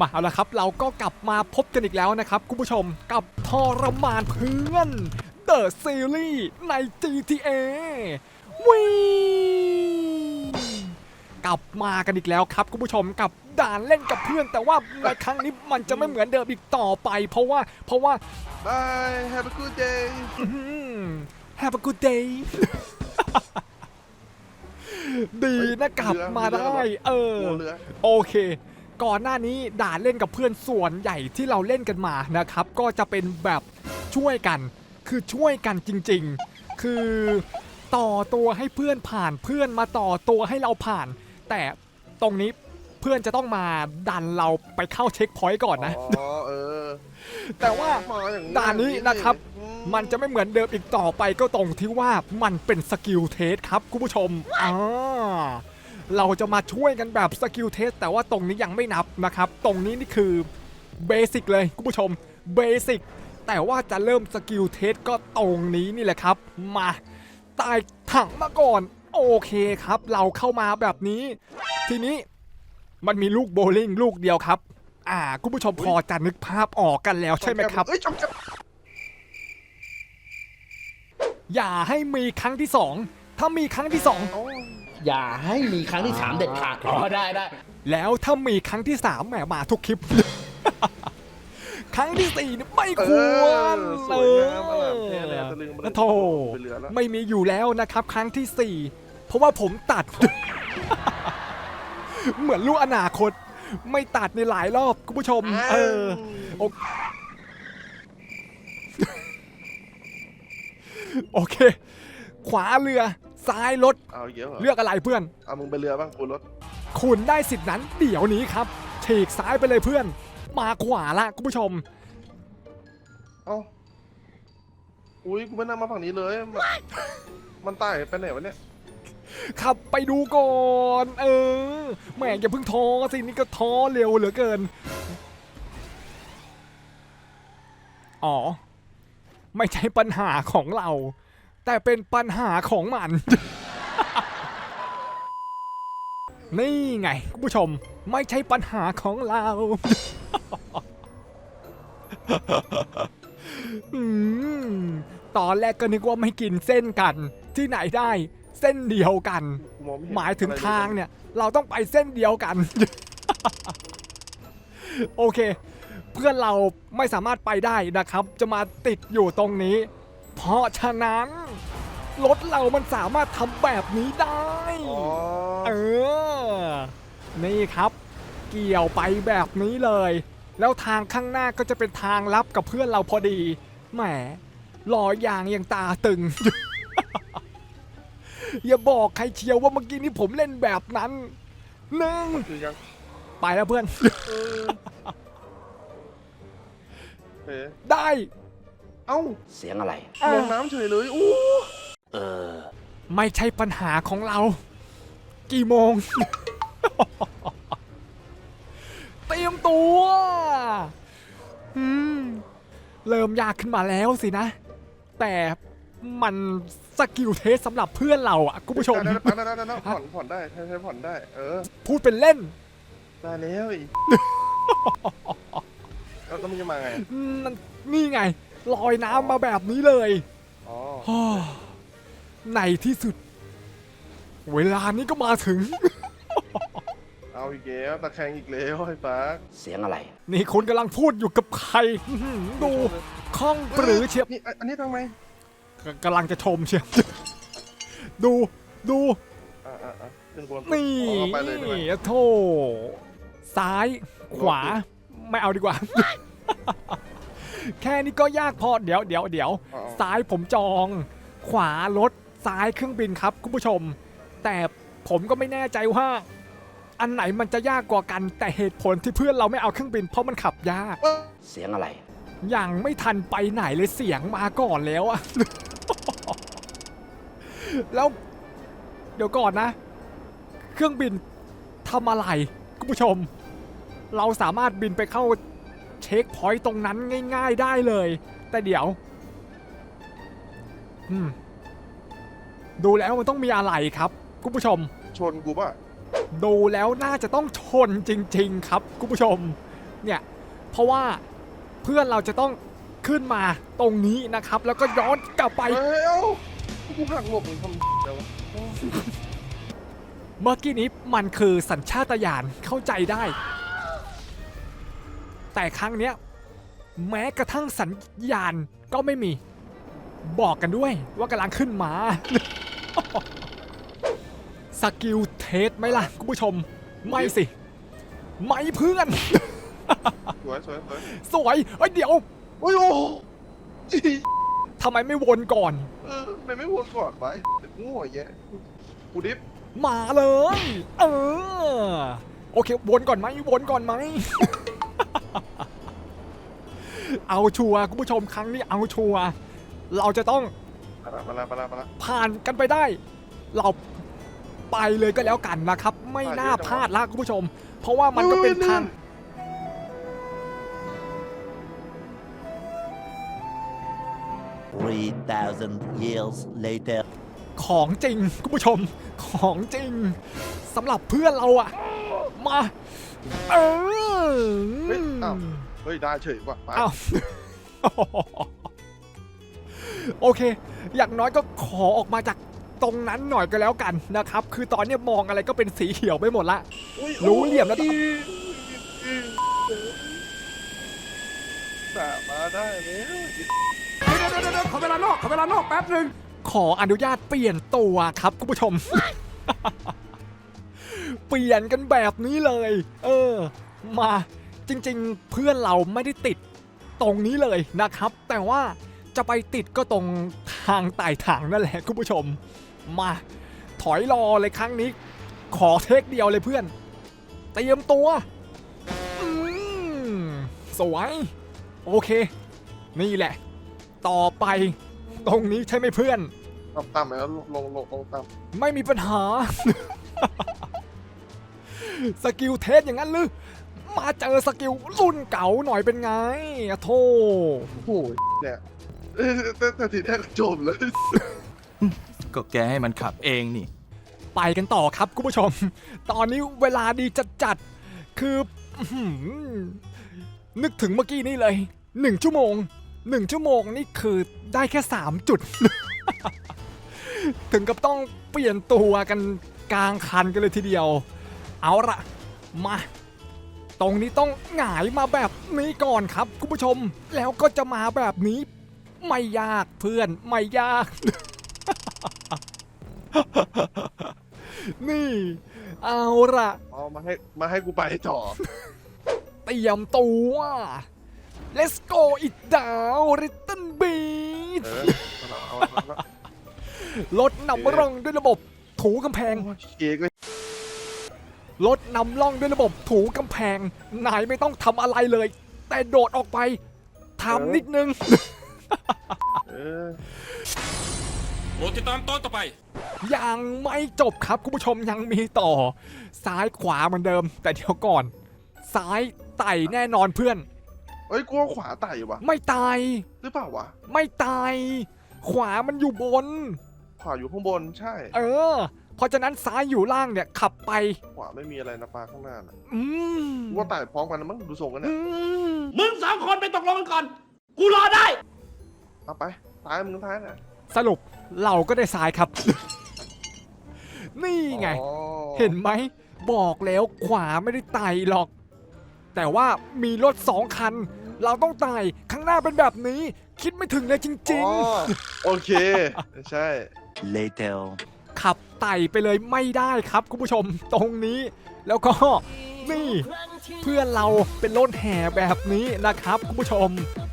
มาเอาละครับ เราก็กลับมาพบกันอีกแล้วนะครับ คุณผู้ชมกับทรมานเพื่อน The Series ใน GTA วีกลับมากันอีกแล้วครับ คุณผู้ชมกับด่านเล่นกับเพื่อน แต่ว่าในครั้งนี้มันจะไม่เหมือนเดิมอีกต่อไป เพราะว่าเพราะว่า Bye have a good day อื้อหือ Have a good day ดีนะกลับมาได้ เออหัวเรือโอเค ก่อนหน้านี้ด่าเล่นกับเพื่อนส่วนใหญ่ที่เราเล่นกันมานะครับ ก็จะเป็นแบบช่วยกัน คือช่วยกันจริงๆ คือต่อตัวให้เพื่อนผ่านเพื่อนมาต่อตัวให้เราผ่าน แต่ตรงนี้เพื่อนจะต้องมาดันเราไปเข้าเช็คพอยต์ก่อนนะ อ๋อเออแต่ว่ามาอย่งด่านนี้นะครับอืมันจะไม่เหมือนเดิมอีกต่อไปก็ตรงที่ว่ามันเป็นสกิลเทสครับคุณผู้ชมอ่า เราจะมาช่วยกันแบบสกิลเทสแต่ว่าตรงนี้ยังไม่นับนะครับ ตรงนี้นี่คือเบสิกเลยคุณผู้ชมเบสิกแต่ว่าจะเริ่มสกิลเทสก็ตรงนี้นี่แหละครับ มาตายถังมาก่อน โอเคครับ เราเข้ามาแบบนี้ ทีนี้มันมีลูกโบว์ลิ่งลูกเดียวครับ อ่าคุณผู้ชมพอจะนึกภาพออกกันแล้วใช่ไหมครับ เอ้ยจบจบอย่าให้มีครั้งที่สองถ้ามีครั้งที่สองโอ้ยอย่าให้มีครั้งที่สามเด็ดขาดอ๋อได้ได้แล้วถ้ามีครั้งที่สามแหมมาทุกคลิป ครั้งที่สี่นี่ไม่เอควรอสเอวยองามอร่ามเท่เลยตะลึงแล้วโธไปเรือแล้วไม่มีอยู่แล้วนะครับ ครั้งที่สี่เพราะว่าผมตัด เหมือนลูกอนาคต ไม่ตัดในหลายรอบคุณผู้ชม เออโอโอเค ขวาเรือ ซ้ายรถ เอาเยอะเหรอเลือกอะไรเพื่อน เอามึงไปเรือบ้างกูรถคุณได้สิทธินั้นเดี๋ยวนี้ครับฉีกซ้ายไปเลยเพื่อน มาขวาละคุณผู้ชม เอ้าอุ้ยกูไม่น่ามาฝั่งนี้เลย มันมันใต้ไปไหนวะเนี่ยขับไปดูก่อน เออแหมอย่าเพิ่งท้อสินี่ก็ท้อเร็วเหลือเกิน อ๋อ ไม่ใช่ปัญหาของเรา แต่เป็นปัญหาของมัน นี่ไงคุณผู้ชมไม่ใช่ปัญหาของเราอืมตอนแรกก็นึกว่าไม่กินเส้นกัน ที่ไหนได้เส้นเดียวกันกูมองไม่เห็นหมายถึงอะไรเลทางเนี่ย เราต้องไปเส้นเดียวกัน โอเค เพื่อนเราไม่สามารถไปได้นะครับ จะมาติดอยู่ตรงนี้ เพราะฉะนั้น รถเรามันสามารถทำแบบนี้ได้อ๋อเออ นี่ครับ เกี่ยวไปแบบนี้เลย แล้วทางข้างหน้าก็จะเป็นทางลับกับเพื่อนเราพอดี แหมรอยางยังตาตึง อย่าบอกใครเชียวว่าเมื่อกี้นี้ผมเล่นแบบนั้นหนึ่งคือยังไปแล้วเพื่อนเออเอ๊ะได้ เอ้า เสียงอะไรอะลงน้ำเฉยเลยอู้เออ ไม่ใช่ปัญหาของเรา กี่โมง เตรียมตัวอืมเริ่มยากขึ้นมาแล้วสินะ แต่มันสกิลเทสสำหรับเพื่อนเราอะคุณผู้ชม ได้ได้ได้ได้ได้ผ่อนผ่อนได้ใช้ใช้ผ่อนได้ เออพูดเป็นเล่น ได้แล้วอีกแล้วต้องมึงจะมาไงอืมมันนี่ไง ลอยน้ำมาแบบนี้เลยอ๋อฮ่าในที่สุด เวลานี้ก็มาถึง เอาอีกแล้วตะแคงอีกแล้วไอ้ปาร์คเสียงอะไร นี่คุณกำลังพูดอยู่กับใครอื้อหือดูคล่องปรือเชียบนี่อันอันนี้ทำไมกกำลังจะชมเชียวดูดูอ่าอ่าอ่าขึ้นบนนี่อ๋อไปเลยใช่ไหมโธ่ซ้ายขวาไม่เอาดีกว่า แค่นี้ก็ยากพอเดี๋ยวเดี๋ยวเดี๋ยวอ๋อซ้ายผมจอง ขวารถซ้ายเครื่องบินครับคุณผู้ชม แต่ผมก็ไม่แน่ใจว่า อันไหนมันจะยากกว่ากัน แต่เหตุผลที่เพื่อนเราไม่เอาเครื่องบิน เพราะมันขับยากเอ้ยเสียงอะไร ยังไม่ทันไปไหนเลยเสียงมาก่อนแล้วอะแล้ว เดี๋ยวก่อนนะ เครื่องบินทำอะไรคุณผู้ชม เราสามารถบินไปเข้า เช็คพอยต์ตรงนั้นง่ายๆได้เลย แต่เดี๋ยว อืม ดูแล้วมันต้องมีอะไรครับคุณผู้ชม ชนกูป่ะ ดูแล้วน่าจะต้องชนจริง ๆ ครับคุณผู้ชม เนี่ย เพราะว่าเพื่อนเราจะต้องขึ้นมาตรงนี้นะครับ แล้วก็ย้อนกลับไปเฮ้ยเอ้ากูหักหลบมึงทำเดี๋ยวโอ้เมื่อกี้นี้มันคือสัญชาตญาณเข้าใจได้ แต่ครั้งเนี้ยแม้กระทั่งสัญญาณก็ไม่มี บอกกันด้วยว่ากำลังขึ้นมาสกิลเทสไหมล่ะคุณผู้ชม ไม่สิ ไม่เพื่อน สวยสวยสวยสวยเอ้ยเดี๋ยวโอ้ยโอ้อีทำไมไม่วนก่อน เออทำไมไม่วนก่อนวะโง่แยะกูดิฟมาเลย เออ โอเค วนก่อนไหมวนก่อนไหม เอาชัวร์คุณผู้ชมครั้งนี้เอาชัวร์เราจะต้องมาละมาละมาละมาละ ผ่านกันไปได้ เราไปเลยก็แล้วกันนะครับ ไม่น่าพลาดละคุณผู้ชม เพราะว่ามันก็เป็นทาง 3,000 years later. ของจริงคุณผู้ชมของจริงสำหรับเพื่อนเราอะมา เออเฮ้ยอ้าวเฮ้ย ได้เฉยว่ะไปอ้าว โอเค อย่างน้อยก็ขอออกมาจากตรงนั้นหน่อยก็แล้วกันนะครับ คือตอนเนี้ยมองอะไรก็เป็นสีเขียวไปหมดละ อุ๊ยรู้เหลี่ยมแล้วอีอีแต่มาได้แล้วขอเวลานอกขอเวลานอกแป๊บหนึ่งขออนุญาตเปลี่ยนตัวครับคุณผู้ชม เปลี่ยนกันแบบนี้เลย เออ มา จริงๆ เพื่อนเราไม่ได้ติดตรงนี้เลยนะครับ แต่ว่าจะไปติดก็ตรงทางไต่ถังนั่นแหละคุณผู้ชม มาถอยรอเลยครั้งนี้ ขอเทคเดียวเลยเพื่อน เตรียมตัวอืมสวย โอเค นี่แหละ ต่อไปตรงนี้ใช่ไหมเพื่อน ต่ำต่ำแล้วลงลงลงต่ไม่มีปัญหา สกิลเทสอย่างนั้นหรือ มาเจอสกิลรุ่นเก่าหน่อยเป็นไงอะโธ่โอ้โหเนี่ยเอ้ยแต่แต่ทีแรกจบเลย ก็แกให้มันขับเองนี่ ไปกันต่อครับคุณผู้ชม ตอนนี้เวลาดีจัดจัดๆคืออื้อหือนึกถึงเมื่อกี้นี่เลยหนึ่งชั่วโมงหนึ่งชั่วโมงนี่คือได้แค่ 3 จุด ถึงกับต้องเปลี่ยนตัวกันกลางคันกันเลยทีเดียว เอาละมา ตรงนี้ต้องหงายมาแบบนี้ก่อนครับ คุณผู้ชมแล้วก็จะมาแบบนี้ ไม่ยากเพื่อนไม่ยาก นี่ เอาละเอามาให้มาให้กูไปต่อเตรียมตัว let's go it down little beat เออเอาเอาเอาเอารถนำร่องด้วยระบบถูกำแพง โอ้ยเก๋ก็ รถนำร่องด้วยระบบถูกำแพงนายไม่ต้องทำอะไรเลย แต่โดดออกไปทำนิดนึงเออโปรดติดตามตอนต่อไป ยังไม่จบครับคุณผู้ชมยังมีต่อ ซ้ายขวาเหมือนเดิม แต่เดี๋ยวก่อน ซ้ายไต่แน่นอนเพื่อน เอ้ยกูเอาขวาไต่วะไม่ตาย หรือเปล่าวะ ไม่ตาย ขวามันอยู่บน ขวาอยู่ข้างบนใช่ เออ เพราะฉะนั้นซ้ายอยู่ล่างเนี่ยขับไป ขวาไม่มีอะไรนะปลาข้างหน้าน่ะอืมกูว่าไต่พร้อมกันนะมั้งดูทรงกันอืเนี่ยมมึงสองคนไปตกลงกันก่อน กูรอได้ เอาไปท้ายมึงท้ายน่ะสรุปเราก็ได้ซ้ายครับ นี่ไง อ๋อเห็นไหม บอกแล้วขวาไม่ได้ไต่หรอก แต่ว่ามีรถสองคัน เราต้องไต่ข้างหน้าเป็นแบบนี้ คิดไม่ถึงเลยจริง อ๋อโอเค ใช่ Later. ขับไต่ไปเลยไม่ได้ครับคุณผู้ชมตรงนี้ แล้วก็นี่เพื่อนเราเป็นรถแห่แบบนี้นะครับคุณผู้ชม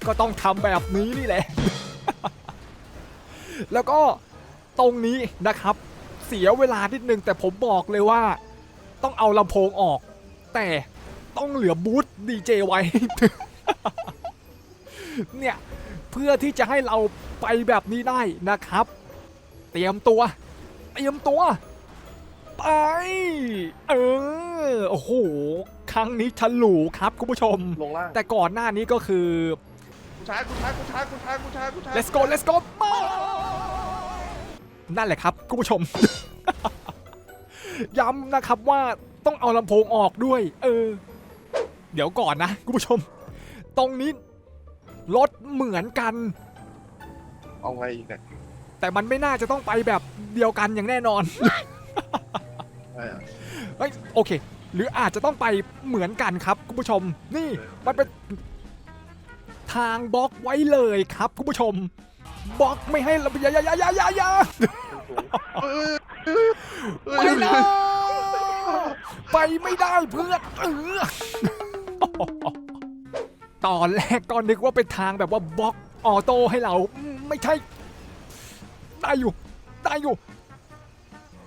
ก็ต้องทำแบบนี้นี่แหละ แล้วก็ตรงนี้นะครับ เสียเวลานิดนึงแต่ผมบอกเลยว่า ต้องเอาลำโพงออก แต่ต้องเหลือบูธดีเจไว้ เนี่ย เพื่อที่จะให้เราไปแบบนี้ได้นะครับ เตรียมตัว เตรียมตัว ไป เออ โอ้โห ครั้งนี้ฉลูครับคุณผู้ชม ลงล่างแต่ก่อนหน้านี้ก็คือ กูช้ากูช้ากูช้ากูช้ากูช้ากูช้า let's go let's go มานั่นแหละครับคุณผู้ชม ย้ำนะครับว่าต้องเอาลำโพงออกด้วย เออ เดี๋ยวก่อนนะคุณผู้ชม ตรงนี้รถเหมือนกัน เอาไงอีกเนี่ย แต่มันไม่น่าจะต้องไปแบบเดียวกันอย่างแน่นอนไอ้อะเฮ้ยโอเค หรืออาจจะต้องไปเหมือนกันครับคุณผู้ชม นี่มันเป็นทางบล็อกไว้เลยครับคุณผู้ชมบล็อกไม่ให้เราอย่าอย่าอย่าอย่าอย่าอย่าเอ้ยเอ้ไปยนะไปไม่ได้เพื่อนเออตอนแรกก็นึกว่าเป็นทางแบบว่าบล็อกออโต้ให้เราอืมไม่ใช่ ได้อยู่ ได้อยู่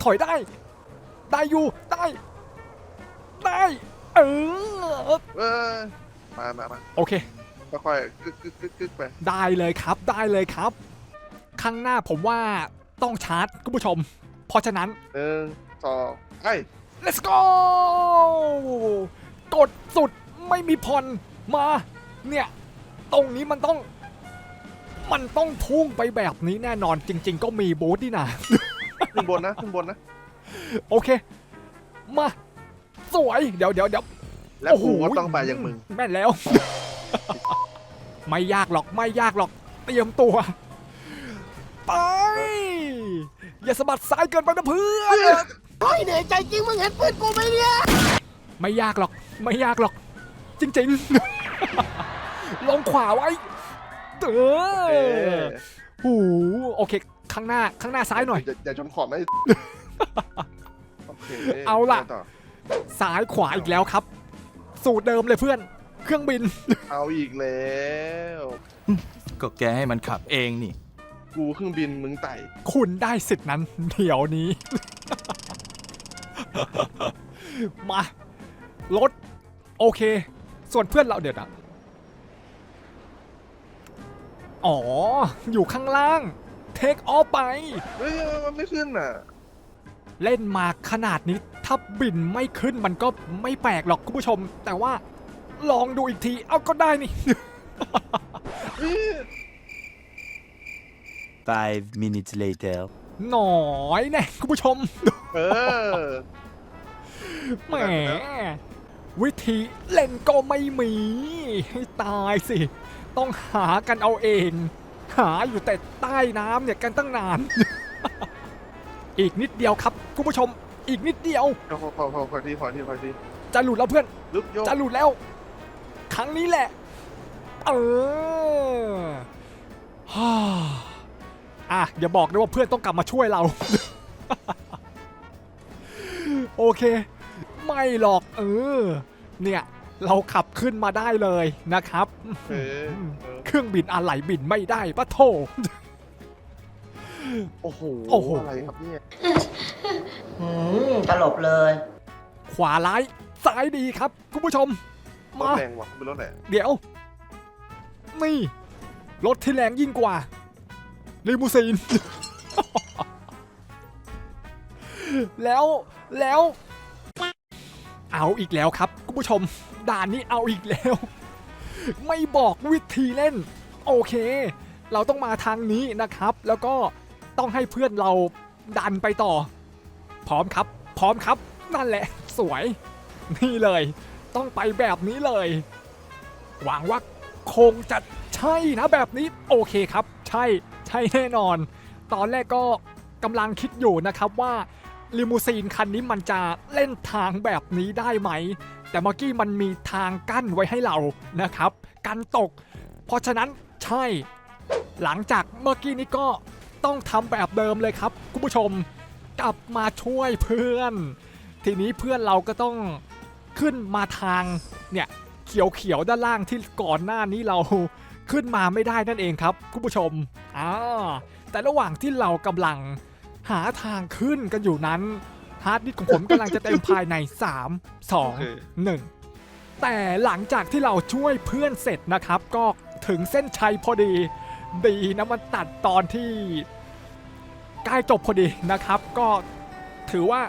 ถอยได้ ได้อยู่ ได้ ได้ เออ เอ้ยมามามาโอเค ค่อยๆกึกกึกกึกกึกไป ได้เลยครับ ได้เลยครับ ข้างหน้าผมว่าต้องชาร์จคุณผู้ชม เพราะฉะนั้น หนึ่งสองไอ้ let's go กดสุดไม่มีผ่อนมา เนี่ย ตรงนี้มันต้อง มันต้องพุ่งไปแบบนี้แน่นอนจริง ๆ ก็มีบูธนี่นะ ขึ้นบนนะขึ้นบนนะ โอเค มา สวยเดี๋ยวเดี๋ยวเดี๋ยวและโอ้โหกูก็ต้องไปอย่างมึง แม่นแล้ว ไม่ยากหรอกไม่ยากหรอก เตรียมตัว ไป อย่าสะบัดซ้ายเกินไปนะเพื่อน เฮ้ยเหนื่อยใจจริงมึงเห็นปืนกูไหมเนี่ยไม่ยากหรอก ไม่ยากหรอก จริง ๆ ลงขวาไว้ เอเอออหูโอเค ข้างหน้าข้างหน้าซ้ายหน่อย อย่าอย่าชนขอบนะโอเคเอาล่ะ ต่อซ้ายขวาอีกแล้วครับ สูตรเดิมเลยเพื่อน เครื่องบิน เอาอีกแล้ว ก็แกให้มันขับเองนี่ กูเครื่องบินมึงไต่คุณได้สิทธิ์นั้น เดี๋ยวนี้ มา รถ โอเค ส่วนเพื่อนเราเดี๋ยวนะ อ๋อ อยู่ข้างล่าง เทคออฟไป เฮ้ยมันไม่ขึ้นอะ เล่นมาขนาดนี้ ถ้าบินไม่ขึ้นมันก็ไม่แปลกหรอกคุณผู้ชม แต่ว่าลองดูอีกที เอาก็ได้นี่เฮ้ย Five minutes later. หน่อยแน่คุณผู้ชม เออ แหม วิธีเล่นก็ไม่มี ให้ตายสิ ต้องหากันเอาเอง หาอยู่แต่ใต้น้ำเนี่ยกันตั้งนาน อีกนิดเดียวครับคุณผู้ชม อีกนิดเดียวพอพอพอพอพอทีพอทีพอทีจะหลุดแล้วเพื่อน ลุกโยกจะหลุดแล้ว ครั้งนี้แหละ เออฮ่าอะอย่าบอกนะว่าเพื่อนต้องกลับมาช่วยเรา โอเค ไม่หรอก เออ เนี่ย เราขับขึ้นมาได้เลยนะครับ เออเออเครื่องบินอะไหล่บินไม่ได้ปะโถ โอ้โหโอ้โห อะไรครับเนี่ยอืมตลบเลย ขวาร้ายซ้ายดีครับ คุณผู้ชม รถมา แรงว่ะเป็นรถแหละเดี๋ยว นี่ รถที่แรงยิ่งกว่า ลิมูซีน แล้วแล้ว เอาอีกแล้วครับคุณ ผู้ชม ด่านนี้เอาอีกแล้ว ไม่บอกวิธีเล่น โอเค เราต้องมาทางนี้นะครับ แล้วก็ต้องให้เพื่อนเราดันไปต่อ พร้อมครับ พร้อมครับ นั่นแหละ สวย นี่เลย ต้องไปแบบนี้เลย หวังว่าคงจะใช่นะแบบนี้ โอเคครับ ใช่ ใช่แน่นอน ตอนแรกก็กำลังคิดอยู่นะครับว่าลิมูซีนคันนี้มันจะเล่นทางแบบนี้ได้ไหม แต่เมื่อกี้มันมีทางกั้นไว้ให้เรานะครับกันตก เพราะฉะนั้นใช่ หลังจากเมื่อกี้นี้ก็ต้องทำแบบเดิมเลยครับ คุณผู้ชมกลับมาช่วยเพื่อน ทีนี้เพื่อนเราก็ต้องขึ้นมาทางเนี่ยเขียวๆด้านล่างที่ก่อนหน้านี้เราขึ้นมาไม่ได้นั่นเองครับ คุณผู้ชมอ่าแต่ระหว่างที่เรากำลังหาทางขึ้นกันอยู่นั้น ฮาร์ดดิสก์ของผมกำลังจะเต็มภายใน3โอเค2 1 แต่หลังจากที่เราช่วยเพื่อนเสร็จนะครับ ก็ถึงเส้นชัยพอดี ดีนะมันตัดตอนที่ใกล้จบพอดีนะครับ ก็ถือว่า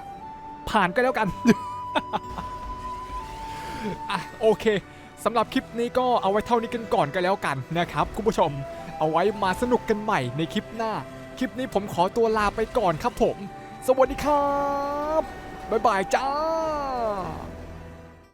ผ่านก็แล้วกันอะโอเคสำหรับคลิปนี้ก็เอาไว้เท่านี้กันก่อนกันแล้วกันนะครับ คุณผู้ชมเอาไว้มาสนุกกันใหม่ในคลิปหน้า คลิปนี้ผมขอตัวลาไปก่อนครับผม สวัสดีครับ บ๊ายบายจ้า